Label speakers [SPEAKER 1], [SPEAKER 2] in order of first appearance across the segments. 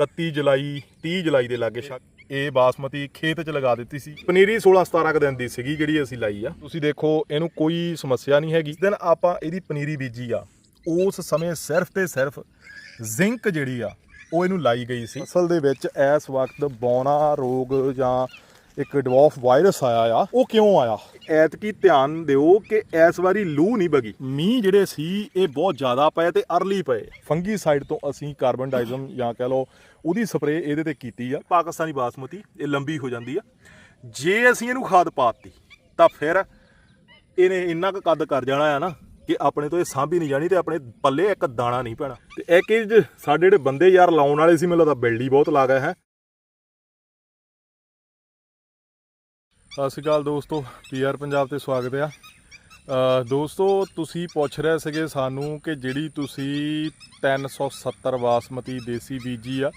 [SPEAKER 1] 31 ਜੁਲਾਈ 30 ਜੁਲਾਈ ਦੇ ਲਾਗੇ ਸ਼ੱਕ ਇਹ ਬਾਸਮਤੀ ਖੇਤ 'ਚ ਲਗਾ ਦਿੱਤੀ ਸੀ। ਪਨੀਰੀ 16 17 ਕੁ ਦਿਨ ਦੀ ਸੀਗੀ ਜਿਹੜੀ ਅਸੀਂ ਲਾਈ ਆ। ਤੁਸੀਂ ਦੇਖੋ, ਇਹਨੂੰ ਕੋਈ ਸਮੱਸਿਆ ਨਹੀਂ ਹੈਗੀ। ਜਿਸ ਦਿਨ ਆਪਾਂ ਇਹਦੀ ਪਨੀਰੀ ਬੀਜੀ ਆ, ਉਸ ਸਮੇਂ ਸਿਰਫ ਤੇ ਸਿਰਫ ਜ਼ਿੰਕ ਜਿਹੜੀ ਆ, ਉਹ ਇਹਨੂੰ ਲਾਈ ਗਈ ਸੀ। ਅਸਲ ਦੇ ਵਿੱਚ ਇਸ ਵਕਤ ਬੌਣਾ ਰੋਗ ਜਾਂ ਇੱਕ ਡਵਾਰਫ ਵਾਇਰਸ ਆਇਆ ਆ ਉਹ ਕਿਉਂ ਆਇਆ? ਐਤਕੀ ਧਿਆਨ ਦਿਓ ਕਿ ਇਸ ਵਾਰੀ ਲੂ ਨਹੀਂ ਬਗੀ। ਮੀਂਹ ਜਿਹੜੇ ਸੀ ਇਹ ਬਹੁਤ ਜ਼ਿਆਦਾ ਪਏ ਤੇ ਅਰਲੀ ਪਏ। ਫੰਗੀ ਸਾਈਡ ਤੋਂ ਅਸੀਂ ਕਾਰਬਨ ਡਾਈਜ਼ਮ ਜਾਂ ਕਹ ਲਓ ਉਹਦੀ ਸਪਰੇਅ ਇਹਦੇ ਤੇ ਕੀਤੀ ਆ। ਪਾਕਿਸਤਾਨੀ ਬਾਸਮਤੀ ਇਹ ਲੰਬੀ ਹੋ ਜਾਂਦੀ ਆ। ਜੇ ਅਸੀਂ ਇਹਨੂੰ ਖਾਦ ਪਾਤੀ ਤਾਂ ਫਿਰ ਇਹਨੇ ਇੰਨਾ ਕੁ ਕੱਦ ਕਰ ਜਾਣਾ ਆ ਨਾ ਕਿ ਆਪਣੇ ਤੋਂ ਇਹ ਸਾਂਭੀ ਨਹੀਂ ਜਾਣੀ ਤੇ ਆਪਣੇ ਪੱਲੇ ਇੱਕ ਦਾਣਾ ਨਹੀਂ ਪੈਣਾ। ਤੇ ਇਹ ਸਾਡੇ ਜਿਹੜੇ ਬੰਦੇ ਯਾਰ ਲਾਉਣ ਵਾਲੇ ਸੀ ਮੈਨੂੰ ਲੱਗਦਾ ਬਿਲਡੀ ਬਹੁਤ ਲਾ ਗਏ ਹੈ। ਸਤਿ ਸ਼੍ਰੀ ਅਕਾਲ ਦੋਸਤੋ ਪੀਆਰ ਪੰਜਾਬ ਤੇ ਸਵਾਗਤ ਆ ਦੋਸਤੋ, ਤੁਸੀਂ ਪੁੱਛ ਰਹੇ ਸੀਗੇ ਸਾਨੂੰ ਕਿ ਜਿਹੜੀ ਤੁਸੀਂ 370 ਬਾਸਮਤੀ ਦੇਸੀ ਬੀਜੀ ਆ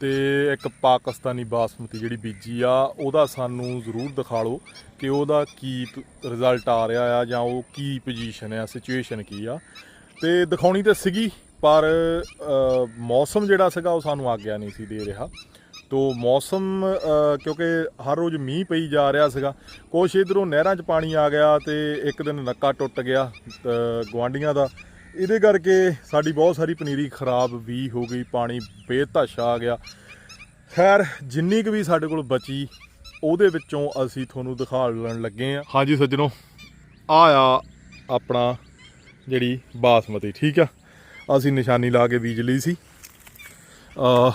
[SPEAKER 1] ਤੇ ਇੱਕ ਪਾਕਿਸਤਾਨੀ ਬਾਸਮਤੀ ਜਿਹੜੀ ਬੀਜੀ ਆ, ਉਹਦਾ ਸਾਨੂੰ ਜ਼ਰੂਰ ਦਿਖਾ ਲਓ ਕਿ ਉਹਦਾ ਕੀ ਰਿਜ਼ਲਟ ਆ ਰਿਹਾ ਆ ਜਾਂ ਉਹ ਕੀ ਪੋਜੀਸ਼ਨ ਆ ਸਿਚੁਏਸ਼ਨ ਕੀ ਆ। ਤੇ ਦਿਖਾਉਣੀ ਤਾਂ ਸੀਗੀ, ਪਰ ਮੌਸਮ ਜਿਹੜਾ ਸੀਗਾ ਉਹ ਸਾਨੂੰ ਆਗਿਆ ਨਹੀਂ ਸੀ ਦੇ ਰਿਹਾ। ਤੋ ਮੌਸਮ ਕਿਉਂਕਿ ਹਰ ਰੋਜ਼ ਮੀਂਹ ਪਈ ਜਾ ਰਿਹਾ ਸੀਗਾ, ਕੁਛ ਇਧਰੋਂ ਨਹਿਰਾਂ 'ਚ ਪਾਣੀ ਆ ਗਿਆ ਤੇ ਇੱਕ ਦਿਨ ਨੱਕਾ ਟੁੱਟ ਗਿਆ ਗਵਾਂਡੀਆਂ ਦਾ। ਇਹਦੇ ਕਰਕੇ ਸਾਡੀ ਬਹੁਤ ਸਾਰੀ ਪਨੀਰੀ ਖਰਾਬ ਵੀ ਹੋ ਗਈ, ਪਾਣੀ ਬੇਤਹਾਸ਼ਾ ਆ ਗਿਆ। ਖੈਰ, ਜਿੰਨੀ ਕੁ ਵੀ ਸਾਡੇ ਕੋਲ ਬਚੀ, ਉਹਦੇ ਵਿੱਚੋਂ ਅਸੀਂ ਤੁਹਾਨੂੰ ਦਿਖਾਉਣ ਲੱਗੇ ਆ ਹਾਂਜੀ ਸੱਜਣੋ ਆ ਆ ਆਪਣਾ ਜਿਹੜੀ ਬਾਸਮਤੀ, ਠੀਕ ਆ? ਅਸੀਂ ਨਿਸ਼ਾਨੀ ਲਾ ਕੇ ਬੀਜ ਲਈ ਸੀ। ਅ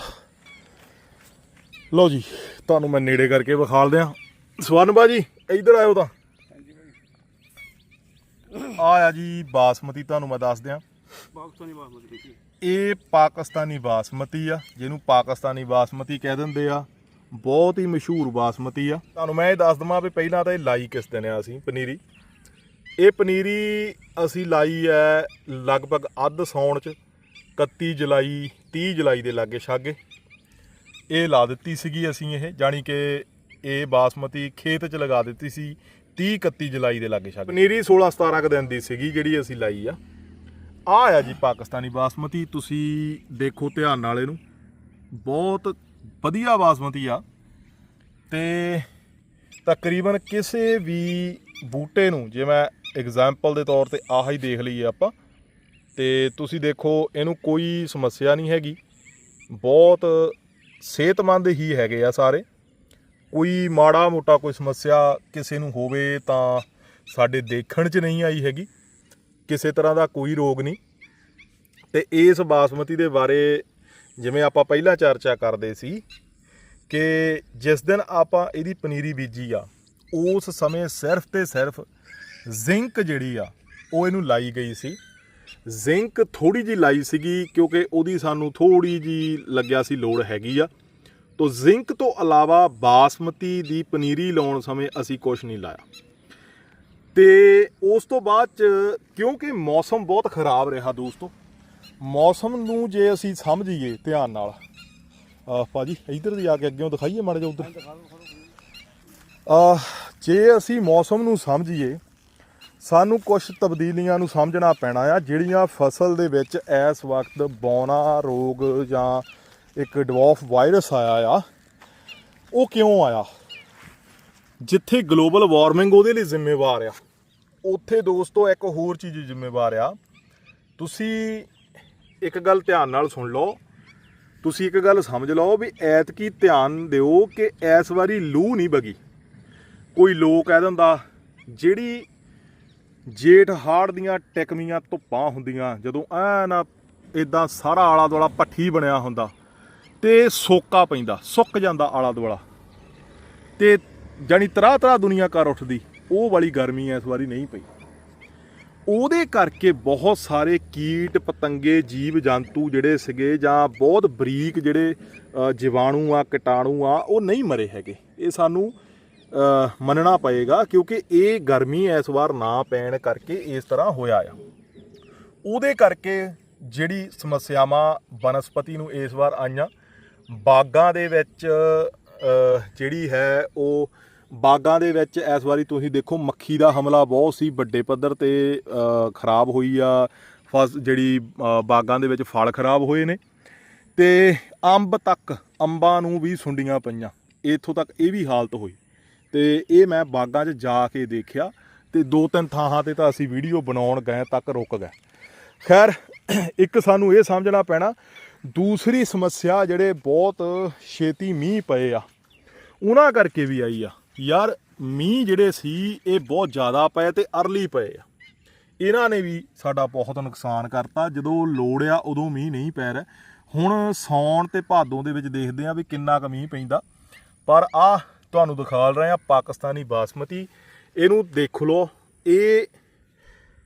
[SPEAKER 1] ਲਓ ਜੀ ਤੁਹਾਨੂੰ ਮੈਂ ਨੇੜੇ ਕਰਕੇ ਵਿਖਾਲ ਦਿਆਂ। ਸਵਰਨ ਬਾਜੀ ਇੱਧਰ ਆਇਓ ਤਾਂ। ਆਇਆ ਜੀ ਬਾਸਮਤੀ ਤੁਹਾਨੂੰ ਮੈਂ ਦੱਸ ਦਿਆਂ।
[SPEAKER 2] ਪਾਕਿਸਤਾਨੀ ਬਾਸਮਤੀ
[SPEAKER 1] ਇਹ ਪਾਕਿਸਤਾਨੀ ਬਾਸਮਤੀ ਆ ਜਿਹਨੂੰ ਪਾਕਿਸਤਾਨੀ ਬਾਸਮਤੀ ਕਹਿ ਦਿੰਦੇ ਆ। ਬਹੁਤ ਹੀ ਮਸ਼ਹੂਰ ਬਾਸਮਤੀ ਆ। ਤੁਹਾਨੂੰ ਮੈਂ ਇਹ ਦੱਸ ਦਵਾਂ ਵੀ ਪਹਿਲਾਂ ਤਾਂ ਇਹ ਲਾਈ ਕਿਸ ਦਿਨ ਆ ਅਸੀਂ ਪਨੀਰੀ? ਇਹ ਪਨੀਰੀ ਅਸੀਂ ਲਾਈ ਹੈ ਲਗਭਗ ਅੱਧ ਸੌਣ ਚ 31 ਜੁਲਾਈ 30 ਜੁਲਾਈ ਦੇ ਲਾਗੇ ਛਾਗੇ। ਇਹ ਲਾ ਦਿੱਤੀ ਸੀਗੀ ਅਸੀਂ ਇਹ, ਜਾਣੀ ਕਿ ਇਹ ਬਾਸਮਤੀ ਖੇਤ 'ਚ ਲਗਾ ਦਿੱਤੀ ਸੀ 30 31 ਜੁਲਾਈ ਦੇ ਲਾਗੇ ਛਾਗੇ। ਪਨੀਰੀ 16 17 ਕੁ ਦਿਨ ਦੀ ਸੀਗੀ ਜਿਹੜੀ ਅਸੀਂ ਲਾਈ ਆ। ਆ ਆ ਜੀ ਪਾਕਿਸਤਾਨੀ ਬਾਸਮਤੀ, ਤੁਸੀਂ ਦੇਖੋ ਧਿਆਨ ਨਾਲ ਇਹਨੂੰ। ਬਹੁਤ ਵਧੀਆ ਬਾਸਮਤੀ ਆ। ਤੇ ਤਕਰੀਬਨ ਕਿਸੇ ਵੀ ਬੂਟੇ ਨੂੰ, ਜੇ ਮੈਂ ਐਗਜ਼ਾਮਪਲ ਦੇ ਤੌਰ ਤੇ ਆਹ ਹੀ ਦੇਖ ਲਈਏ ਆਪਾਂ, ਤੇ ਤੁਸੀਂ ਦੇਖੋ ਇਹਨੂੰ ਕੋਈ ਸਮੱਸਿਆ ਨਹੀਂ ਹੈਗੀ। ਬਹੁਤ ਸਿਹਤਮੰਦ ਹੀ ਹੈਗੇ ਆ ਸਾਰੇ। ਕੋਈ ਮਾੜਾ ਮੋਟਾ ਕੋਈ ਸਮੱਸਿਆ ਕਿਸੇ ਨੂੰ ਹੋਵੇ ਤਾਂ ਸਾਡੇ ਦੇਖਣ 'ਚ ਨਹੀਂ ਆਈ ਹੈਗੀ। ਕਿਸੇ ਤਰ੍ਹਾਂ ਦਾ ਕੋਈ ਰੋਗ ਨਹੀਂ। ਤੇ ਇਸ ਬਾਸਮਤੀ ਦੇ ਬਾਰੇ ਜਿਵੇਂ ਆਪਾਂ ਪਹਿਲਾਂ ਚਰਚਾ ਕਰਦੇ ਸੀ ਕਿ ਜਿਸ ਦਿਨ ਆਪਾਂ ਇਹਦੀ ਪਨੀਰੀ ਬੀਜੀ ਆ, ਉਸ ਸਮੇਂ ਸਿਰਫ ਤੇ ਸਿਰਫ ਜ਼ਿੰਕ ਜਿਹੜੀ ਆ, ਉਹ ਇਹਨੂੰ ਲਾਈ ਗਈ ਸੀ। ਜ਼ਿੰਕ ਥੋੜੀ ਜੀ ਲਾਈ ਸੀਗੀ ਕਿਉਂਕਿ ਉਹਦੀ ਸਾਨੂੰ ਥੋੜੀ ਜੀ ਲੱਗਿਆ ਸੀ ਲੋੜ ਹੈਗੀ ਆ। ਤੋ ਜ਼ਿੰਕ ਤੋਂ ਇਲਾਵਾ ਬਾਸਮਤੀ ਦੀ ਪਨੀਰੀ ਲਾਉਣ ਸਮੇਂ ਅਸੀਂ ਕੁਝ ਨਹੀਂ ਲਾਇਆ। ਤੇ ਉਸ ਤੋਂ ਬਾਅਦ ਚ ਕਿਉਂਕਿ ਮੌਸਮ ਬਹੁਤ ਖਰਾਬ ਰਿਹਾ ਦੋਸਤੋ, ਮੌਸਮ ਨੂੰ ਜੇ ਅਸੀਂ ਸਮਝੀਏ ਧਿਆਨ ਨਾਲ। ਆਹ ਭਾਜੀ, ਇੱਧਰ ਦੀ ਆ ਕੇ ਅੱਗੇੋਂ ਦਿਖਾਈਏ ਮਾੜਾ ਜਿਹਾ ਉੱਧਰ। ਆਹ ਜੇ ਅਸੀਂ ਮੌਸਮ ਨੂੰ ਸਮਝੀਏ ਸਾਨੂੰ ਕੁਝ ਤਬਦੀਲੀਆਂ ਨੂੰ ਸਮਝਣਾ ਪੈਣਾ ਆ, ਜਿਹੜੀਆਂ ਫਸਲ ਦੇ ਵਿੱਚ ਇਸ ਵਕਤ ਬੌਨਾ ਰੋਗ ਜਾਂ ਇੱਕ ਡਵਾਰਫ ਵਾਇਰਸ ਆਇਆ ਆ, ਉਹ ਕਿਉਂ ਆਇਆ? ਜਿੱਥੇ ਗਲੋਬਲ ਵਾਰਮਿੰਗ ਉਹਦੇ ਲਈ ਜ਼ਿੰਮੇਵਾਰ ਆ। ਉੱਥੇ ਦੋਸਤੋ, ਇੱਕ ਹੋਰ ਚੀਜ਼ ਜ਼ਿੰਮੇਵਾਰ ਆ। ਤੁਸੀਂ ਇੱਕ ਗੱਲ ਧਿਆਨ ਨਾਲ ਸੁਣ ਲਓ। ਤੁਸੀਂ ਇੱਕ ਗੱਲ ਸਮਝ ਲਓ ਵੀ ਐਤਕੀ ਧਿਆਨ ਦਿਓ ਕਿ ਇਸ ਵਾਰੀ ਲੂ ਨਹੀਂ ਬਗੀ। ਕੋਈ ਲੋਕ ਕਹਿ ਦਿੰਦਾ, ਜਿਹੜੀ ਜੇਠ ਹਾੜ ਦੀਆਂ ਟਿਕਮੀਆਂ ਧੁੱਪਾਂ ਹੁੰਦੀਆਂ, ਜਦੋਂ ਐਨ ਇਦਾਂ ਸਾਰਾ ਆਲਾ ਦੁਆਲਾ ਪੱਠੀ ਬਣਿਆ ਹੁੰਦਾ ਤੇ ਸੋਕਾ ਪੈਂਦਾ, ਸੁੱਕ ਜਾਂਦਾ ਆਲਾ ਦੁਆਲਾ ਤੇ ਜਾਨੀ ਤਰਾ ਤਰਾ ਦੁਨੀਆ ਕਰ ਉੱਠਦੀ, ਉਹ ਵਾਲੀ ਗਰਮੀ ਇਸ ਵਾਰੀ ਨਹੀਂ ਪਈ। ਉਹਦੇ ਕਰਕੇ ਬਹੁਤ ਸਾਰੇ ਕੀਟ, ਪਤੰਗੇ ਜੀਵ ਜੰਤੂ ਜਿਹੜੇ ਸੀਗੇ ਜਾਂ ਬਹੁਤ ਬਰੀਕ ਜਿਹੜੇ ਜੀਵਾਣੂ ਆ, ਕੀਟਾਣੂ ਆ, ਉਹ ਨਹੀਂ ਮਰੇ ਹੈਗੇ। ਇਹ ਸਾਨੂੰ ਮੰਨਣਾ ਪਏਗਾ ਕਿਉਂਕਿ ਇਹ ਗਰਮੀ ਇਸ ਵਾਰ ਨਾ ਪੈਣ ਕਰਕੇ ਇਸ ਤਰ੍ਹਾਂ ਹੋਇਆ ਆ। ਉਹਦੇ ਕਰਕੇ ਜਿਹੜੀ ਸਮੱਸਿਆਵਾਂ ਬਨਸਪਤੀ ਨੂੰ ਇਸ ਵਾਰ ਆਈਆਂ, ਬਾਗਾਂ ਦੇ ਵਿੱਚ ਜਿਹੜੀ ਹੈ ਉਹ ਬਾਗਾਂ ਦੇ ਵਿੱਚ ਇਸ ਵਾਰੀ ਤੁਸੀਂ ਦੇਖੋ ਮੱਖੀ ਦਾ ਹਮਲਾ ਬਹੁਤ ਸੀ, ਵੱਡੇ ਪੱਧਰ ਤੇ ਖਰਾਬ ਹੋਈ ਆ, ਫਸ ਜਿਹੜੀ ਬਾਗਾਂ ਦੇ ਵਿੱਚ ਫਲ ਖਰਾਬ ਹੋਏ ਨੇ। ਤੇ ਅੰਬ ਤੱਕ, ਅੰਬਾਂ ਨੂੰ ਵੀ ਸੁੰਡੀਆਂ ਪਈਆਂ। ਇੱਥੋਂ ਤੱਕ ਇਹ ਵੀ ਹਾਲਤ ਹੋਈ। ਤੇ ਇਹ ਮੈਂ ਬਾਗਾਂ 'ਚ ਜਾ ਕੇ ਦੇਖਿਆ ਤੇ ਦੋ ਤਿੰਨ ਥਾਵਾਂ ਤੇ ਤਾਂ ਅਸੀਂ ਵੀਡੀਓ ਬਣਾਉਣ ਗਏ ਤੱਕ ਰੁਕ ਗਏ। ਖੈਰ, ਇੱਕ ਸਾਨੂੰ ਇਹ ਸਮਝਣਾ ਪੈਣਾ, ਦੂਸਰੀ ਸਮੱਸਿਆ ਜਿਹੜੇ ਬਹੁਤ ਛੇਤੀ ਮੀਂਹ ਪਏ ਆ, ਉਹਨਾਂ ਕਰਕੇ ਵੀ ਆਈ ਆ। ਯਾਰ, ਮੀਂਹ ਜਿਹੜੇ ਸੀ, ਇਹ ਬਹੁਤ ਜ਼ਿਆਦਾ ਪਏ ਤੇ ਅਰਲੀ ਪਏ ਆ। ਇਹਨਾਂ ਨੇ ਵੀ ਸਾਡਾ ਬਹੁਤ ਨੁਕਸਾਨ ਕਰਤਾ। ਜਦੋਂ ਲੋੜ ਆ ਉਦੋਂ ਮੀਂਹ ਨਹੀਂ ਪੈ ਰਿਹਾ। ਹੁਣ ਸੌਣ ਤੇ ਭਾਦੋਂ ਦੇ ਵਿੱਚ ਦੇਖਦੇ ਆ ਵੀ ਕਿੰਨਾ ਕੁ ਮੀਂਹ ਪੈਂਦਾ। ਪਰ ਆ ਤੁਹਾਨੂੰ ਦਿਖਾ ਰਹੇ ਆ ਪਾਕਿਸਤਾਨੀ ਬਾਸਮਤੀ। ਇਹਨੂੰ ਦੇਖ ਲਓ ਇਹ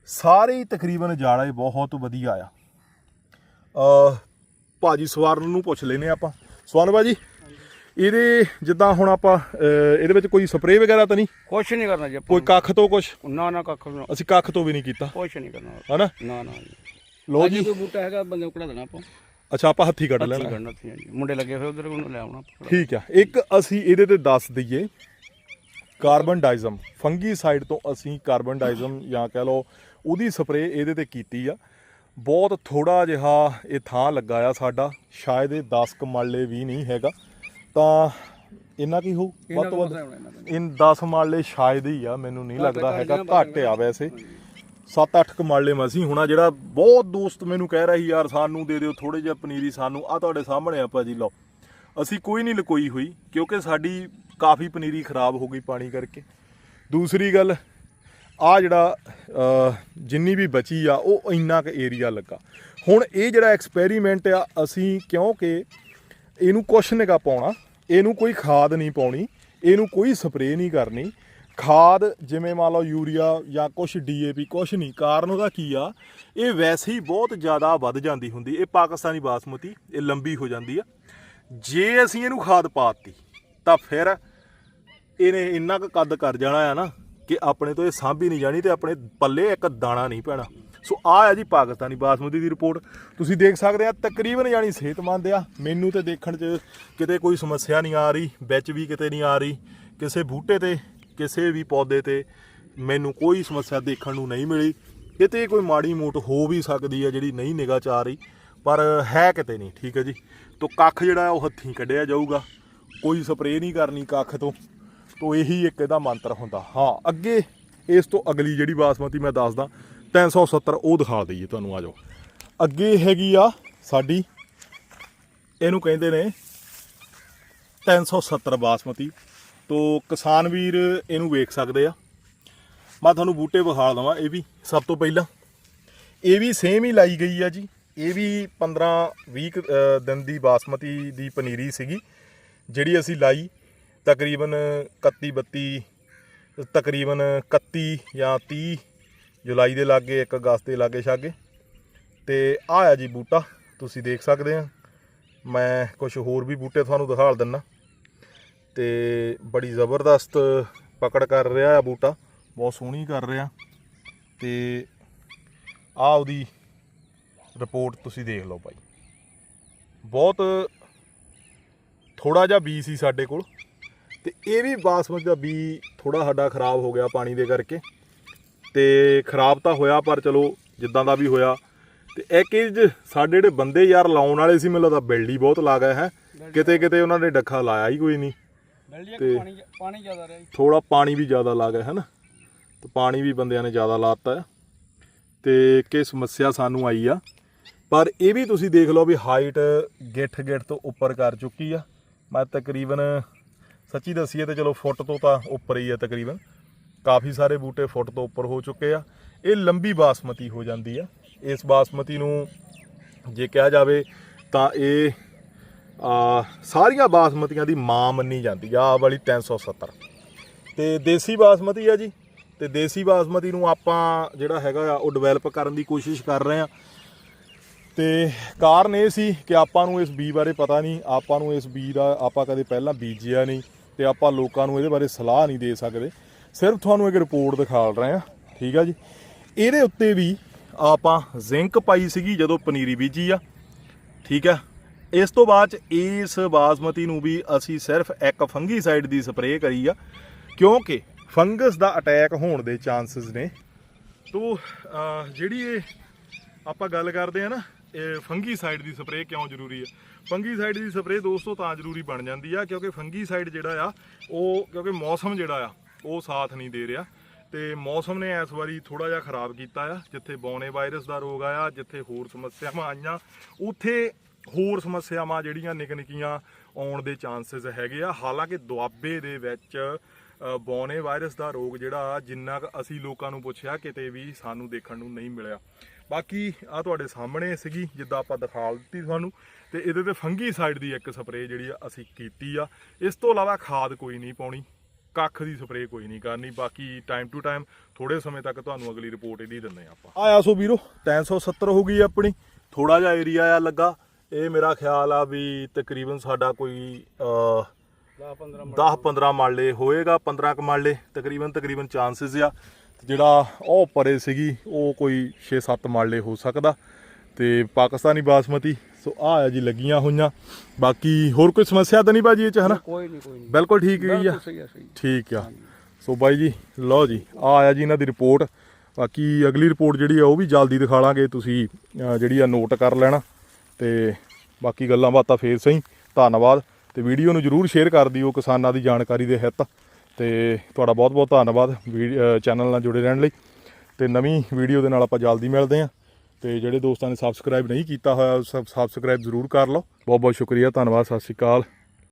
[SPEAKER 1] ਸਾਰੇ ਹੀ ਤਕਰੀਬਨ ਜਾਲੇ ਬਹੁਤ ਵਧੀਆ ਆ। ਅ ਭਾਜੀ ਸਵਰਨ ਨੂੰ ਪੁੱਛ ਲੈਨੇ ਆਪਾਂ। ਸਵਰਨ ਭਾਜੀ ਇਹਦੇ ਜਿੱਦਾਂ ਹੁਣ ਆਪਾਂ ਇਹਦੇ ਵਿੱਚ ਕੋਈ ਸਪਰੇਅ ਵਗੈਰਾ ਤਾਂ ਨਹੀਂ?
[SPEAKER 2] ਕੁਛ ਨਹੀਂ ਕਰਨਾ ਜੀ ਆਪਾਂ
[SPEAKER 1] ਕੋਈ ਕੱਖ ਤੋਂ ਕੁਛ?
[SPEAKER 2] ਨਾ ਨਾ ਕੱਖ ਨਾ
[SPEAKER 1] ਅਸੀਂ ਕੱਖ ਤੋਂ ਵੀ ਨਹੀਂ ਕੀਤਾ।
[SPEAKER 2] ਕੁਛ ਨਹੀਂ ਕਰਨਾ।
[SPEAKER 1] ਹਨਾ?
[SPEAKER 2] ਨਾ ਨਾ
[SPEAKER 1] ਲੋ ਜੀ।
[SPEAKER 2] ਕੋਈ ਬੂਟਾ ਹੈਗਾ ਬੰਦੇ ਨੂੰ ਕਢਾ ਦੇਣਾ ਆਪਾਂ।
[SPEAKER 1] ਅੱਛਾ ਆਪਾਂ ਹੱਥੀ ਕੱਢ
[SPEAKER 2] ਹੱਥੀਂ
[SPEAKER 1] ਲੈਣਾ।
[SPEAKER 2] ਕੱਢਣਾ ਸੀ ਜੀ। ਮੁੰਡੇ ਲੱਗੇ ਹੋਏ ਉਧਰ ਉਹਨੂੰ ਲੈ ਆਉਣਾ।
[SPEAKER 1] ਠੀਕ ਆ ਇੱਕ ਅਸੀਂ ਇਹਦੇ ਤੇ ਦੱਸ ਦਈਏ ਕਾਰਬਨ ਡਾਈਜ਼ਮ ਫੰਗੀ ਸਾਈਡ ਤੋਂ ਅਸੀਂ ਕਾਰਬਨ ਡਾਈਜ਼ਮ ਜਾਂ ਕਹਿ ਲਓ ਉਹਦੀ ਸਪਰੇਅ ਇਹਦੇ ਤੇ ਕੀਤੀ ਆ। ਬਹੁਤ ਥੋੜਾ ਜਿਹਾ ਇਹ ਥਾਂ ਲੱਗਾ ਆ ਸਾਡਾ ਸ਼ਾਇਦ ਇਹ 10 ਕਮਾਲੇ ਵੀ ਨਹੀਂ ਹੈਗਾ। ਤਾਂ ਇੰਨਾ ਕੀ ਹੋਊ? ਵੱਧ ਤੋਂ ਵੱਧ
[SPEAKER 2] ਇਹਨਾਂ ਦਾ।
[SPEAKER 1] ਇਨ 10 ਮਾਲੇ ਸ਼ਾਇਦ ਹੀ ਆ ਮੈਨੂੰ ਨਹੀਂ ਲੱਗਦਾ ਹੈਗਾ ਘੱਟ ਆ ਵੈਸੇ। 7-8 ਕਮਾਲੇ ਮਸੀਂ ਹੋਣਾ ਜਿਹੜਾ ਬਹੁਤ ਦੋਸਤ ਮੈਨੂੰ ਕਹਿ ਰਿਹਾ ਸੀ, ਯਾਰ ਸਾਨੂੰ ਦੇ ਦਿਓ ਥੋੜੇ ਜਿਹਾ ਪਨੀਰੀ ਸਾਨੂੰ ਆ ਤੁਹਾਡੇ ਸਾਹਮਣੇ ਆ ਭਾਜੀ, ਲਓ। ਅਸੀਂ ਕੋਈ ਨਹੀਂ ਲਕੋਈ ਹੋਈ, ਕਿਉਂਕਿ ਸਾਡੀ ਕਾਫੀ ਪਨੀਰੀ ਖਰਾਬ ਹੋ ਗਈ ਪਾਣੀ ਕਰਕੇ। ਦੂਸਰੀ ਗੱਲ ਆ ਜਿਹੜਾ ਜਿੰਨੀ ਵੀ ਬਚੀ ਆ, ਉਹ ਇੰਨਾ ਕੁ ਏਰੀਆ ਲੱਗਾ। ਹੁਣ ਇਹ ਜਿਹੜਾ ਐਕਸਪੈਰੀਮੈਂਟ ਆ, ਅਸੀਂ ਕਿਉਂਕਿ ਇਹਨੂੰ ਕੁਛ ਨਿਗਾ ਪਾਉਣਾ, ਇਹਨੂੰ ਕੋਈ ਖਾਦ ਨਹੀਂ ਪਾਉਣੀ, ਇਹਨੂੰ ਕੋਈ ਸਪਰੇਅ ਨਹੀਂ ਕਰਨੀ ਖਾਦ, ਜਿਵੇਂ ਮੰਨ ਲਓ ਯੂਰੀਆ ਜਾਂ ਕੁਛ ਡੀਏਪੀ ਕੁਛ ਨਹੀਂ, ਕਾਰਨ ਉਹਦਾ ਕੀ ਆ? ਇਹ ਵੈਸੇ ਹੀ ਬਹੁਤ ਜ਼ਿਆਦਾ ਵੱਧ ਜਾਂਦੀ ਹੁੰਦੀ, ਇਹ ਪਾਕਿਸਤਾਨੀ ਬਾਸਮਤੀ, ਇਹ ਲੰਬੀ ਹੋ ਜਾਂਦੀ ਆ। ਜੇ ਅਸੀਂ ਇਹਨੂੰ ਖਾਦ ਪਾਤੀ, ਤਾਂ ਫਿਰ ਇਹਨੇ ਇੰਨਾ ਕੁ ਕੱਦ ਕਰ ਜਾਣਾ ਆ ਨਾ, ਕਿ ਆਪਣੇ ਤੋਂ ਇਹ ਸਾਂਭੀ ਨਹੀਂ ਜਾਣੀ ਤੇ ਆਪਣੇ ਪੱਲੇ ਇੱਕ ਦਾਣਾ ਨਹੀਂ ਪੈਣਾ। ਸੋ ਆ ਹੈ ਜੀ ਪਾਕਿਸਤਾਨੀ ਬਾਸਮਤੀ ਦੀ ਰਿਪੋਰਟ। ਤੁਸੀਂ ਦੇਖ ਸਕਦੇ ਆ, ਤਕਰੀਬਨ ਯਾਨੀ ਸਿਹਤਮੰਦ ਆ। ਮੈਨੂੰ ਤੇ ਦੇਖਣ 'ਚ ਕਿਤੇ ਕੋਈ ਸਮੱਸਿਆ ਨਹੀਂ ਆ ਰਹੀ, ਵਿੱਚ ਵੀ ਕਿਤੇ ਨਹੀਂ ਆ ਰਹੀ, ਕਿਸੇ ਬੂਟੇ ਤੇ ਕਿਸੇ ਵੀ ਪੌਦੇ ਤੇ ਮੈਨੂੰ ਕੋਈ ਸਮੱਸਿਆ ਦੇਖਣ ਨੂੰ ਨਹੀਂ ਮਿਲੀ। ਕਿਤੇ ਕੋਈ ਮਾੜੀ ਮੋਟ ਹੋ ਵੀ ਸਕਦੀ ਹੈ ਜਿਹੜੀ ਨਹੀਂ ਨਿਗਾਹ ਚ ਆ ਰਹੀ, ਪਰ ਹੈ ਕਿਤੇ ਨਹੀਂ, ਠੀਕ ਹੈ ਜੀ। ਤੋ ਕੱਖ ਜਿਹੜਾ ਉਹ ਹੱਥੀਂ ਕੱਢਿਆ ਜਾਊਗਾ। ਕੋਈ ਸਪਰੇਅ ਨਹੀਂ ਕਰਨੀ ਕੱਖ ਤੋਂ। ਤੋ ਇਹੀ ਇੱਕ ਇਹਦਾ ਮੰਤਰ ਹੁੰਦਾ। ਹਾਂ, ਅੱਗੇ ਇਸ ਤੋਂ ਅਗਲੀ ਜਿਹੜੀ ਬਾਸਮਤੀ ਮੈਂ ਦੱਸਦਾ 370 ਉਹ ਦਿਖਾ ਦਈਏ ਤੁਹਾਨੂੰ, ਆ ਜਾਓ। ਅੱਗੇ ਹੈਗੀ ਆ ਸਾਡੀ, ਇਹਨੂੰ ਕਹਿੰਦੇ ਨੇ 370 ਬਾਸਮਤੀ। ਤੋ ਕਿਸਾਨ ਵੀਰ ਇਹਨੂੰ ਵੇਖ ਸਕਦੇ ਆ। ਮੈਂ ਤੁਹਾਨੂੰ ਬੂਟੇ ਵਿਖਾ ਦਵਾਂ, ਇਹ ਵੀ ਸਭ ਤੋਂ ਪਹਿਲਾਂ। ਇਹ ਵੀ ਸੇਮ ਹੀ ਲਾਈ ਗਈ ਆ ਜੀ। ਇਹ ਵੀ 15 20 ਦਿਨ ਦੀ ਬਾਸਮਤੀ ਦੀ ਪਨੀਰੀ ਸੀਗੀ, ਜਿਹੜੀ ਅਸੀਂ ਲਾਈ ਤਕਰੀਬਨ 31 32 ਤਕਰੀਬਨ 31 ਜਾਂ 30 ਜੁਲਾਈ ਦੇ ਲਾਗੇ 1 ਅਗਸਤ ਦੇ ਲਾਗੇ ਛਾਗੇ। ਤੇ ਆਹ ਆ ਜੀ ਬੂਟਾ, ਤੁਸੀਂ ਦੇਖ ਸਕਦੇ ਆ। ਮੈਂ ਕੁਝ ਹੋਰ ਵੀ ਬੂਟੇ ਤੁਹਾਨੂੰ ਦਿਖਾਲ ਦਿੰਨਾ। ਤੇ ਬੜੀ ਜ਼ਬਰਦਸਤ ਪਕੜ ਕਰ ਰਿਹਾ ਆ ਬੂਟਾ। ਬਹੁਤ ਸੋਹਣੀ ਕਰ ਰਿਹਾ। ਤੇ ਆਹ ਉਹਦੀ ਰਿਪੋਰਟ ਤੁਸੀਂ ਦੇਖ ਲਓ ਭਾਈ। ਬਹੁਤ ਥੋੜਾ ਜਿਹਾ ਬੀ ਸੀ ਸਾਡੇ ਕੋਲ। ਤੇ ਇਹ ਵੀ ਬਾਸਮਤੀ ਦਾ ਬੀ ਥੋੜਾ ਸਾਡਾ ਖਰਾਬ ਹੋ ਗਿਆ ਪਾਣੀ ਦੇ ਕਰਕੇ। ਤੇ ਖਰਾਬ ਤਾਂ ਹੋਇਆ, ਪਰ ਚਲੋ ਜਿੱਦਾਂ ਦਾ ਵੀ ਹੋਇਆ। ਤੇ ਇਹ ਚੀਜ਼ ਸਾਡੇ ਜਿਹੜੇ ਬੰਦੇ ਯਾਰ ਲਾਉਣ ਵਾਲੇ ਸੀ, ਮੈਨੂੰ ਲੱਗਦਾ ਬਿਲਡੀ ਬਹੁਤ ਲਾ ਗਏ ਹੈ। ਕਿਤੇ ਕਿਤੇ ਉਹਨਾਂ ਨੇ ਡੱਖਾ ਲਾਇਆ ਹੀ ਕੋਈ ਨਹੀਂ।
[SPEAKER 2] ਬਲਦੀ
[SPEAKER 1] ਤੇ-
[SPEAKER 2] ਪਾਣੀ ਪਾਣੀ ਜ਼ਿਆਦਾ ਰਿਹਾ। ਜੀ
[SPEAKER 1] ਥੋੜਾ ਪਾਣੀ ਵੀ ਜ਼ਿਆਦਾ ਲਾ ਗਿਆ ਹੈ ਨਾ। ਤੇ ਪਾਣੀ ਵੀ ਬੰਦਿਆਂ ਨੇ ਜ਼ਿਆਦਾ ਲਾਤਾ ਹੈ। ਤੇ ਕਿ ਸਮੱਸਿਆ ਸਾਨੂੰ ਆਈ ਆ। ਪਰ ਇਹ ਵੀ ਤੁਸੀਂ ਦੇਖ ਲਓ ਵੀ ਹਾਈਟ ਗਿੱਠ ਗਿੱਠ ਤੋਂ ਉੱਪਰ ਕਰ ਚੁੱਕੀ ਆ। ਮੈਂ ਤਕਰੀਬਨ ਸੱਚੀ ਦੱਸੀਏ ਤੇ ਚਲੋ ਫੁੱਟ ਤੋਂ ਤਾਂ ਉੱਪਰ ਹੀ ਆ ਤਕਰੀਬਨ। ਕਾਫੀ ਸਾਰੇ ਬੂਟੇ ਫੁੱਟ ਤੋਂ ਉੱਪਰ ਹੋ ਚੁੱਕੇ ਆ। ਇਹ ਲੰਬੀ ਬਾਸਮਤੀ ਹੋ ਜਾਂਦੀ ਆ। ਇਸ ਬਾਸਮਤੀ ਨੂੰ ਜੇ ਕਿਹਾ ਜਾਵੇ ਤਾਂ ਇਹ ਸਾਰੀਆਂ ਬਾਸਮਤੀਆਂ ਦੀ ਮਾਂ ਮੰਨੀ ਜਾਂਦੀ ਆ, ਆਹ ਵਾਲੀ 370 ਤੇ ਦੇਸੀ ਬਾਸਮਤੀ ਆ ਜੀ, ਤੇ ਦੇਸੀ ਬਾਸਮਤੀ ਨੂੰ ਆਪਾਂ ਜਿਹੜਾ ਹੈਗਾ ਆ, ਉਹ ਡਿਵੈਲਪ ਕਰਨ ਦੀ ਕੋਸ਼ਿਸ਼ ਕਰ ਰਹੇ ਆ। ਤੇ ਕਾਰਨ ਇਹ ਸੀ ਕਿ ਆਪਾਂ ਨੂੰ ਇਸ ਬੀ ਬਾਰੇ ਪਤਾ ਨਹੀਂ, ਆਪਾਂ ਨੂੰ ਇਸ ਬੀ ਦਾ ਆਪਾਂ ਕਦੇ ਪਹਿਲਾਂ ਬੀਜਿਆ ਨਹੀਂ, ਤੇ ਆਪਾਂ ਲੋਕਾਂ ਨੂੰ ਇਹਦੇ ਬਾਰੇ ਸਲਾਹ ਨਹੀਂ ਦੇ ਸਕਦੇ। ਸਿਰਫ ਤੁਹਾਨੂੰ ਇੱਕ ਰਿਪੋਰਟ ਦਿਖਾ ਰਹੇ ਆ, ਠੀਕ ਆ ਜੀ। ਇਹਦੇ ਉੱਤੇ ਵੀ ਆਪਾਂ ਜ਼ਿੰਕ ਪਾਈ ਸੀਗੀ ਜਦੋਂ ਪਨੀਰੀ ਬੀਜੀ ਆ, ਠੀਕ ਆ। ਇਸ ਤੋਂ ਬਾਅਦ ਚ ਇਸ ਬਾਸਮਤੀ ਨੂੰ ਵੀ ਅਸੀਂ ਸਿਰਫ ਇੱਕ ਫੰਗੀਸਾਈਡ ਦੀ ਸਪਰੇਅ ਕਰੀ ਆ, ਕਿਉਂਕਿ ਫੰਗਸ ਦਾ ਅਟੈਕ ਹੋਣ ਦੇ ਚਾਂਸਸ ਨੇ। ਤੋ ਜਿਹੜੀ ਇਹ ਆਪਾਂ ਗੱਲ ਕਰਦੇ ਆ ਨਾ, ਇਹ ਫੰਗੀਸਾਈਡ ਦੀ ਸਪਰੇਅ ਕਿਉਂ ਜ਼ਰੂਰੀ ਹੈ ਫੰਗੀਸਾਈਡ ਦੀ ਸਪਰੇਅ ਦੋਸਤੋ ਤਾਂ ਜ਼ਰੂਰੀ ਬਣ ਜਾਂਦੀ ਆ, ਕਿਉਂਕਿ ਫੰਗੀਸਾਈਡ ਜਿਹੜਾ ਆ, ਉਹ ਕਿਉਂਕਿ ਮੌਸਮ ਜਿਹੜਾ ਆ, ਉਹ ਸਾਥ ਨਹੀਂ ਦੇ ਰਿਹਾ। ਤੇ ਮੌਸਮ ਨੇ ਇਸ ਵਾਰੀ ਥੋੜਾ ਜਿਹਾ ਖਰਾਬ ਕੀਤਾ ਆ, ਜਿੱਥੇ ਬੌਨੇ ਵਾਇਰਸ ਦਾ ਰੋਗ ਆਇਆ, ਜਿੱਥੇ ਹੋਰ ਸਮੱਸਿਆਵਾਂ ਆਈਆਂ, ਉੱਥੇ ਹੋਰ ਸਮੱਸਿਆਵਾਂ ਜਿਹੜੀਆਂ ਨਿੱਕ ਨਿੱਕੀਆਂ ਆਉਣ ਦੇ ਚਾਂਸਸ ਹੈਗੇ ਆ। ਹਾਲਾਂਕਿ ਦੁਆਬੇ ਦੇ ਵਿੱਚ ਅ, ਬੌਨੇ ਵਾਇਰਸ ਦਾ ਰੋਗ ਜਿਹੜਾ ਜਿੰਨਾ ਕੁ ਅਸੀਂ ਲੋਕਾਂ ਨੂੰ ਪੁੱਛਿਆ ਕਿਤੇ ਵੀ ਸਾਨੂੰ ਦੇਖਣ ਨੂੰ ਨਹੀਂ ਮਿਲਿਆ। ਬਾਕੀ ਆ ਤੁਹਾਡੇ ਸਾਹਮਣੇ ਸੀਗੀ ਜਿੱਦਾਂ ਆਪਾਂ ਦਿਖਾ ਦਿੱਤੀ ਤੁਹਾਨੂੰ। ਤੇ ਇਹਦੇ ਤੇ ਫੰਗੀ ਸਾਈਡ ਦੀ ਇੱਕ ਸਪਰੇਅ ਜਿਹੜੀ ਆ ਅਸੀਂ ਕੀਤੀ ਆ। ਇਸ ਤੋਂ ਇਲਾਵਾ ਖਾਦ ਕੋਈ ਨਹੀਂ ਪਾਉਣੀ ਕੱਖ ਦੀ ਸਪਰੇਅ ਕੋਈ ਨਹੀਂ ਕਰਨੀ। ਬਾਕੀ ਟਾਈਮ ਟੂ ਟਾਈਮ ਥੋੜੇ ਸਮੇਂ ਤੱਕ ਤੁਹਾਨੂੰ ਅਗਲੀ ਰਿਪੋਰਟ ਇਹਦੀ ਦਿੰਦੇ ਆ ਆਪਾਂ। ਆਇਆ ਸੋ ਵੀਰੋ 370 ਹੋ ਗਈ ਆਪਣੀ। ਥੋੜਾ ਜਿਹਾ ਏਰੀਆ ਆ ਲੱਗਾ। ਇਹ ਮੇਰਾ ਖਿਆਲ ਆ ਵੀ ਤਕਰੀਬਨ ਸਾਡਾ ਕੋਈ ਅ
[SPEAKER 2] 10 15
[SPEAKER 1] 10 15 ਮਾਲੇ ਹੋਏਗਾ 15 ਕੁ ਮਾਲੇ ਤਕਰੀਬਨ ਤਕਰੀਬਨ ਚਾਂਸਸ ਆ। ਜਿਹੜਾ ਉਹ ਪਰੇ ਸੀਗੀ ਉਹ ਕੋਈ 6-7 ਮਾਲੇ ਹੋ ਸਕਦਾ। ਤੇ ਪਾਕਿਸਤਾਨੀ ਬਾਸਮਤੀ ਸੋ ਆ ਆ ਜੀ ਲੱਗੀਆਂ ਹੋਈਆਂ। ਬਾਕੀ ਹੋਰ ਕੋਈ ਸਮੱਸਿਆ ਤਾਂ ਨਹੀਂ ਬਾਜੀ ਇਹ ਚ ਹਨਾ?
[SPEAKER 2] ਕੋਈ ਨਹੀਂ ਕੋਈ ਨਹੀਂ।
[SPEAKER 1] ਬਿਲਕੁਲ ਠੀਕ ਗਈ ਆ।
[SPEAKER 2] ਆ
[SPEAKER 1] ਠੀਕ ਆ। ਸੋ ਬਾਈ ਜੀ ਲਓ ਜੀ ਆ ਆਇਆ ਜੀ ਇਹਨਾਂ ਦੀ ਰਿਪੋਰਟ ਬਾਕੀ ਅਗਲੀ ਰਿਪੋਰਟ ਜਿਹੜੀ ਆ ਉਹ ਵੀ ਜਲਦੀ ਦਿਖਾ ਲਾਂਗੇ। ਤੁਸੀਂ ਜਿਹੜੀ ਆ ਨੋਟ ਕਰ ਲੈਣਾ। ਤੇ ਬਾਕੀ ਗੱਲਾਂ ਬਾਤਾਂ ਫੇਰ ਸਹੀ। ਧੰਨਵਾਦ। ਤੇ ਵੀਡੀਓ ਨੂੰ ਜਰੂਰ ਸ਼ੇਅਰ ਕਰ ਦਿਓ ਕਿਸਾਨਾਂ ਦੀ ਜਾਣਕਾਰੀ ਦੇ ਹਿੱਤ। ਤੇ ਤੁਹਾਡਾ ਬਹੁਤ ਬਹੁਤ ਧੰਨਵਾਦ ਚੈਨਲ ਨਾਲ ਜੁੜੇ ਰਹਿਣ ਲਈ। ਤੇ ਨਵੀਂ ਵੀਡੀਓ ਦੇ ਨਾਲ ਆਪਾਂ ਜਲਦੀ ਮਿਲਦੇ ਹਾਂ। ਤੇ ਜਿਹੜੇ ਦੋਸਤਾਂ ਨੇ ਸਬਸਕ੍ਰਾਈਬ ਨਹੀਂ ਕੀਤਾ ਹੋਇਆ ਸਬਸਕ੍ਰਾਈਬ ਜ਼ਰੂਰ ਕਰ ਲਓ। ਬਹੁਤ ਬਹੁਤ ਸ਼ੁਕਰੀਆ। ਧੰਨਵਾਦ। ਸਤਿ ਸ਼੍ਰੀ ਅਕਾਲ।